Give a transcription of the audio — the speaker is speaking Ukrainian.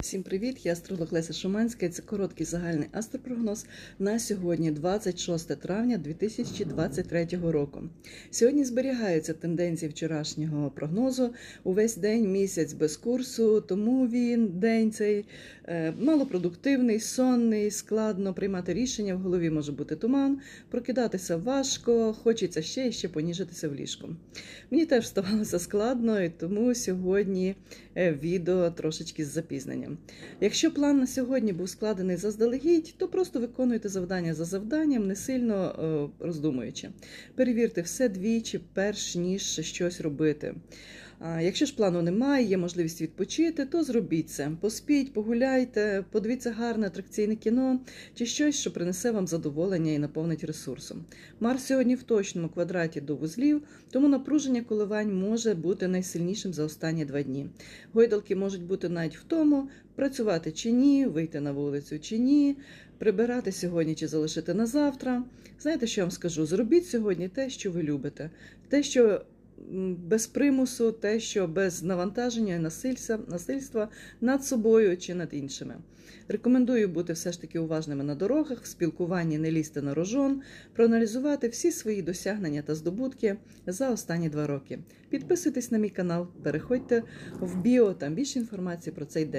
Всім привіт! Я астролог Леся Шуманська. Це короткий загальний астропрогноз на сьогодні, 26 травня 2023 року. Сьогодні зберігаються тенденції вчорашнього прогнозу. Увесь день місяць без курсу, тому він день цей е, малопродуктивний, сонний, складно приймати рішення. В голові може бути туман, прокидатися важко, хочеться ще і ще поніжитися в ліжку. Мені теж ставалося складно, і тому сьогодні е, відео трошечки з запізненням. Якщо план на сьогодні був складений заздалегідь, то просто виконуйте завдання за завданням, не сильно е, роздумуючи. Перевірте все двічі, перш ніж щось робити. Якщо ж плану немає, є можливість відпочити, то зробіть це. Поспіть, погуляйте, подивіться гарне атракційне кіно чи щось, що принесе вам задоволення і наповнить ресурсом. Марс сьогодні в точному квадраті до вузлів, тому напруження коливань може бути найсильнішим за останні два дні. Гойдалки можуть бути навіть в тому, працювати чи ні, вийти на вулицю чи ні, прибирати сьогодні чи залишити на завтра. Знаєте, що я вам скажу? Зробіть сьогодні те, що ви любите, те, що без примусу, те, що без навантаження і насильства, насильства над собою чи над іншими. Рекомендую бути все ж таки уважними на дорогах, в спілкуванні не лізти на рожон, проаналізувати всі свої досягнення та здобутки за останні два роки. Підписуйтесь на мій канал, переходьте в біо, там більше інформації про цей день.